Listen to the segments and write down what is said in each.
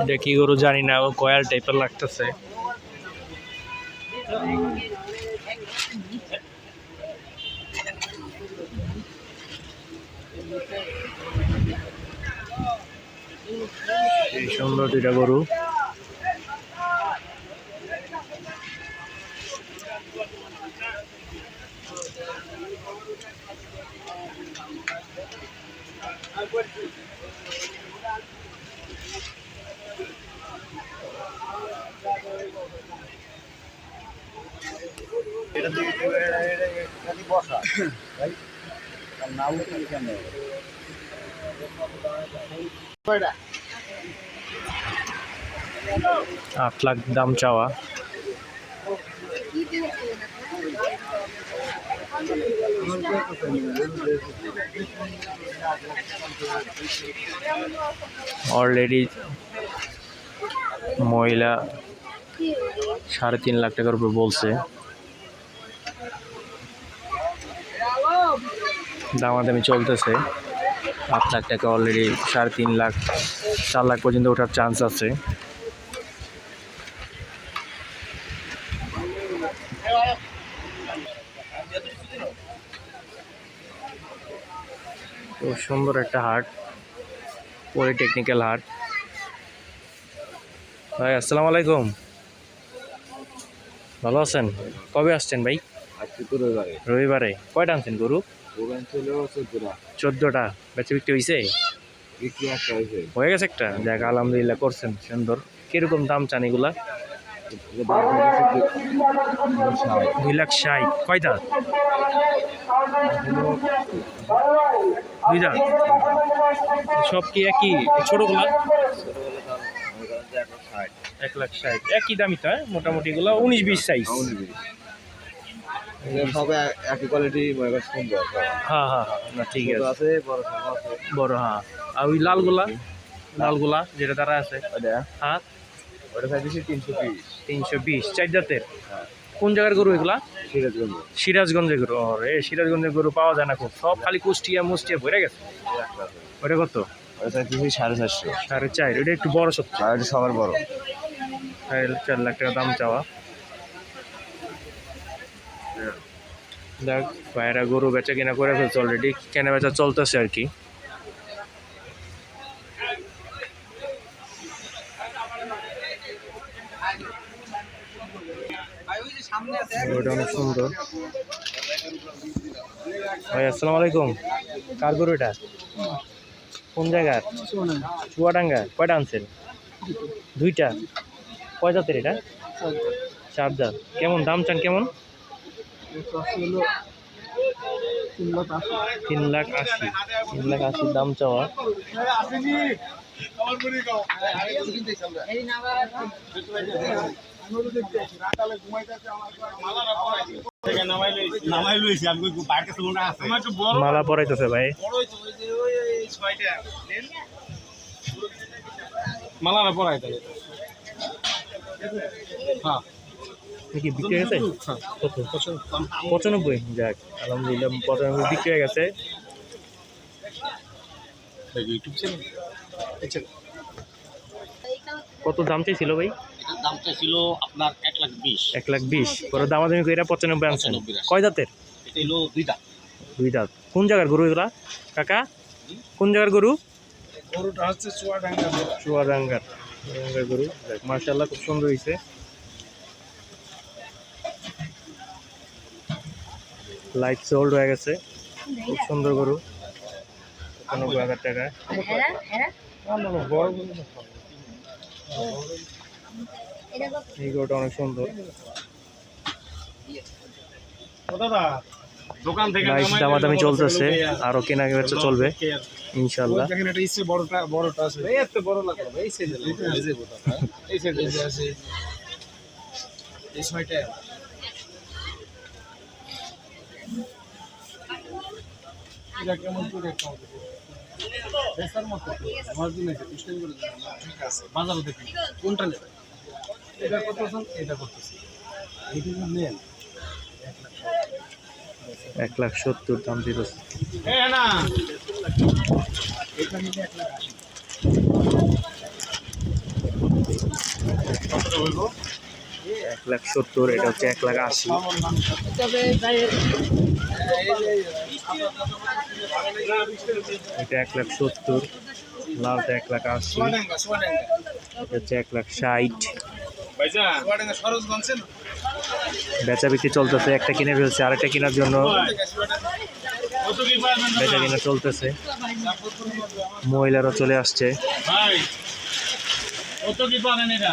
এটা কি গরু জানি না ও কয়াল টাইপের লাগতেছে। গরু। আট লাখ দাম চাওয়া। অলরেডি মহিলা সাড়ে তিন লাখ টাকার উপর বলছে। দামাদামি চলতেছে। আট লাখ টাকা অলরেডি সাড়ে তিন লাখ চার লাখ পর্যন্ত ওঠার চান্স আছে। খুব সুন্দর একটা হাট পলিটেকনিক্যাল হাট। ভাই আসসালামু আলাইকুম। ভালো আছেন? কবে আসছেন ভাই? রবিবারে রবিবারে। কয়টা আনছেন গরু? চোদ্দটা। বেচে বিক্রি হয়েছে হয়ে গেছে একটা? যাক আলহামদুলিল্লাহ করছেন, সুন্দর। কীরকম দাম চান এগুলা? দাম। দুই লাখ ষাট। কয় দাঁত? সব কি একই? ছোটগুলা? দাম। এক লাখ ষাট। একই দামই তো হ্যাঁ? মোটামুটি এগুলো। উনিশ বিশ সাইজ। এগুলো সবে একই কোয়ালিটি মনে করেন সুন্দর হ্যাঁ। হ্যাঁ হ্যাঁ না ঠিক আছে। আছে বড় আছে। বড় হ্যাঁ। আর ওই লালগুলা লালগুলা যেটা তারা আছে। হ্যাঁ। ওটা চাইছি তিনশো পিস তিনশো বিশ চার জাতের? হ্যাঁ। কোন জায়গার গরু এগুলা? সিরাজগঞ্জ। সিরাজগঞ্জের গরু রে সিরাজগঞ্জের গরু পাওয়া যায় না খুব। সব খালি কুষ্টিয়া মুষ্টিয়া ভরে গেছে। ওটা কত? সাড়ে চারশো। সাড়ে চার ওটা একটু বড় সত্য সবার বড়। চার লাখ টাকা দাম চাওয়া। দেখ, ভাইয়েরা গরু বেচা কেনা করে ফেলছে অলরেডি কেনা বেচা চলতেছে আর কি। আসসালামু আলাইকুম। কার গরু এটা কোন জায়গার? দুইটা। কয় এটা? কেমন? দাম চান কেমন? তিন লাখ আশি, তিন লাখ আশি দাম চাওয়া। মালা পরাইতেছে ভাই। বড় হইছে ওই যে ওই এই ছয়টা নেন মালাটা পরাই হ্যাঁ। কি বিক্রি হয়ে গেছে? কত? পঁচানব্বই। যাক আলহামদুলিল্লাহ পঁচানব্বই বিক্রি হয়ে গেছে। কত দাম চাইছিল ভাই? এটার দামটা ছিল আপনার এক লাখ বিশ। এক লাখ বিশ। পরে দামাদামি করে পঁচানব্বই আনছেন। কয় দাঁতের এটা হলো দুইটা দুই দাঁত। কোন জায়গার গরু এগুলা? কাকা? কোন জায়গার গরু? গরুটা হচ্ছে চুয়াডাঙ্গার। চুয়াডাঙ্গার গরু। মার্শাল্লাহ খুব সুন্দর হয়েছে লাইট সোল্ড হয়ে গেছে। খুব সুন্দর গরু। পঁচানব্বই হাজার টাকা। এই গরুটা অনেক সুন্দর। দাদা দোকান থেকে লাইট নামাই দামাদামি চলতেছে। আরও কেনা বেচা চলবে ইনশাল্লাহ দেখেন এটা ইচ্ছে বড়টা বড়টা এই এত বড় লাগল এই সাইজে এই যে বোতাটা এই সাইজে আছে এই ছয়টা এটা কেমন করে বেসার মতো আমার করে ঠিক আছে। বাজারে দেখি। কোনটা নেবে এটা করতেছেন এটা করতেছেন এটা নেন। এক লাখ সত্তর দাম দিতেছে না। এটা নিলে এক লাখ আশি। এক লাখ সত্তর এটা হচ্ছে এক লাখ আশি। এটা এক লাখ সত্তর লালটা এক লাখ আশি, এটা হচ্ছে এক লাখ ষাট। বেচা বিক্রি চলতেছে, একটা কিনে ফেলছে, আরেকটা কেনার জন্য বেচা কিনা চলতেছে। মহিলারা চলে আসছে। কত কি পারেন এটা?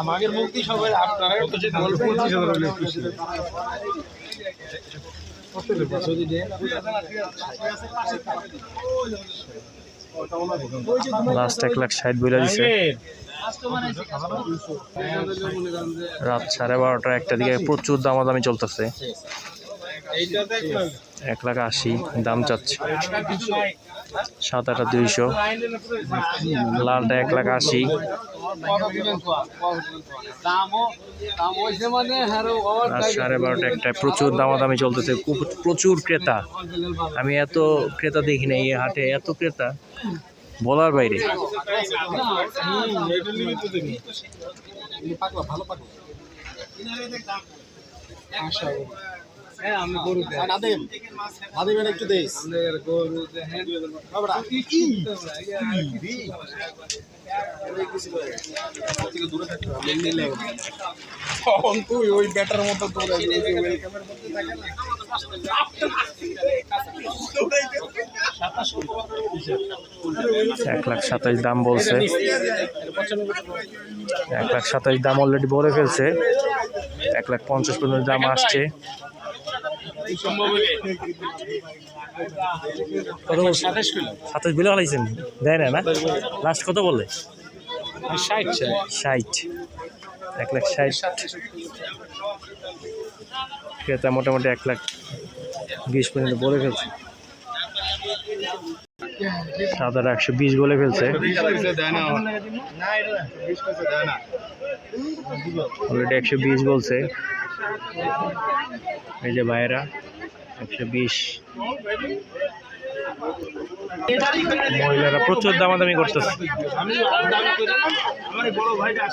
আমাদের মুক্তি সবাই আপনারা লাস্ট এক লাখ ষাট বইলা দিছে। রাত সাড়ে বারোটা একটা দিকে প্রচুর দামাদামি চলতেছে। এক লাখ আশি দাম চাচ্ছে। সাত আটা দুইশো। লালটা এক লাখ আশি। রাত সাড়ে বারোটা একটা প্রচুর দামাদামি চলতেছে। প্রচুর ক্রেতা। আমি এত ক্রেতা দেখি না এই হাটে এত ক্রেতা। বলার বাইরে। হ্যাঁ আমি গরু নাদিম নাদিমের একটু দেশ গরু তখন তুই ওই ব্যাটার মতো এক লাখ সাতাইশ দাম বলছে। এক লাখ সাতাইশ দাম অলরেডি বলে ফেলছে। এক লাখ পঞ্চাশ পর্যন্ত দাম আসছে। কত সাতাশ বিলে হারাইছেন দেয় না না? লাস্ট কত বলে ষাট ষাট। এক লাখ ষাট। ক্রেতা মোটামুটি এক লাখ বিশ পর্যন্ত বলে ফেলছে। সাত আট একশো বিশ বলে ফেলছে। অলরেডি একশো বিশ বলছে। এই যে ভাইয়েরা একশো বিশ। মহিলারা প্রচুর দামাদামি করতেছে। ভাইয়া